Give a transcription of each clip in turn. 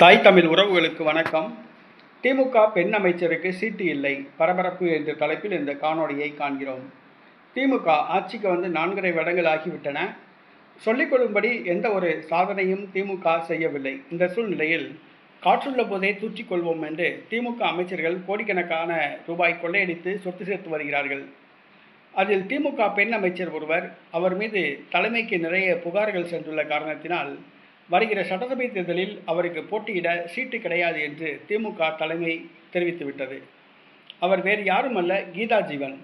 தாய் தமிழ் உறவுகளுக்கு வணக்கம். திமுக பெண் அமைச்சருக்கு சீட்டு இல்லை. பரபரப்பு என்ற தலைப்பில் இந்த காணொலியை காண்கிறோம். திமுக ஆட்சிக்கு வந்து நான்கரை வருடங்கள் ஆகிவிட்டன. சொல்லிக்கொள்ளும்படி எந்த ஒரு சாதனையும் திமுக செய்யவில்லை. இந்த சூழ்நிலையில் காற்றுள்ள போதே தூற்றிக்கொள்வோம் என்று திமுக அமைச்சர்கள் கோடிக்கணக்கான ரூபாய் கொள்ளையடித்து சொத்து சேர்த்து வருகிறார்கள். அதில் திமுக பெண் அமைச்சர் ஒருவர் அவர் மீது தலைமைக்கு நிறைய புகார்கள் சென்றுள்ள காரணத்தினால் வருகிற சட்டசபை தேர்தலில் அவருக்கு போட்டியிட சீட்டு கிடையாது என்று திமுக தலைமை தெரிவித்துவிட்டது. அவர் வேறு யாரும் அல்ல கீதா ஜீவன்.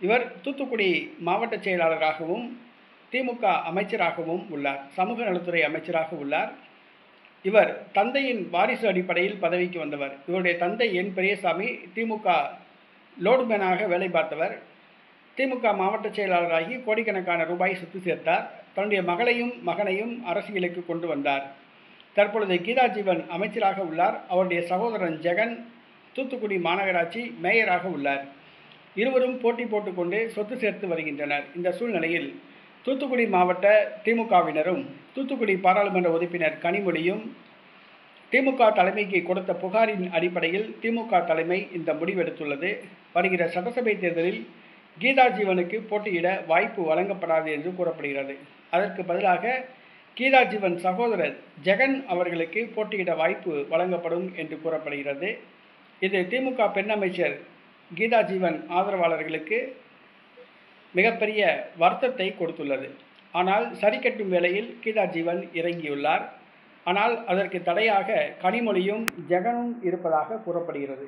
இவர் தூத்துக்குடி மாவட்ட செயலாளராகவும் திமுக அமைச்சராகவும் உள்ளார் சமூக நலத்துறை அமைச்சராக உள்ளார். இவர் தந்தையின் வாரிசு அடிப்படையில் பதவிக்கு வந்தவர். இவருடைய தந்தை என் பெரியசாமி திமுக லோடுமேனாக வேலை பார்த்தவர். திமுக மாவட்ட செயலாளராகி கோடிக்கணக்கான ரூபாய் சொத்து சேர்த்தார். தன்னுடைய மகளையும் மகனையும் அரசியலுக்கு கொண்டு வந்தார். தற்பொழுது கீதா ஜீவன் அமைச்சராக உள்ளார். அவருடைய சகோதரன் ஜெகன் தூத்துக்குடி மாநகராட்சி மேயராக உள்ளார். இருவரும் போட்டி போட்டுக்கொண்டு சொத்து சேர்த்து வருகின்றனர். இந்த சூழ்நிலையில் தூத்துக்குடி மாவட்ட திமுகவினரும் தூத்துக்குடி பாராளுமன்ற உறுப்பினர் கனிமொழியும் திமுக தலைமைக்கு கொடுத்த புகாரின் அடிப்படையில் திமுக தலைமை இந்த முடிவெடுத்துள்ளது. வருகிற சட்டசபை தேர்தலில் கீதா ஜீவனுக்கு போட்டியிட வாய்ப்பு வழங்கப்படாது என்று கூறப்படுகிறது. அதற்கு பதிலாக கீதா ஜீவன் சகோதரர் ஜெகன் அவர்களுக்கு போட்டியிட வாய்ப்பு வழங்கப்படும் என்று கூறப்படுகிறது. இது திமுக பெண் அமைச்சர் கீதா ஜீவன் ஆதரவாளர்களுக்கு மிகப்பெரிய வருத்தத்தை கொடுத்துள்ளது. ஆனால் சரி கட்டும் வேளையில் கீதா ஜீவன் இறங்கியுள்ளார். ஆனால் அதற்கு தடையாக கனிமொழியும் ஜெகனும் இருப்பதாக கூறப்படுகிறது.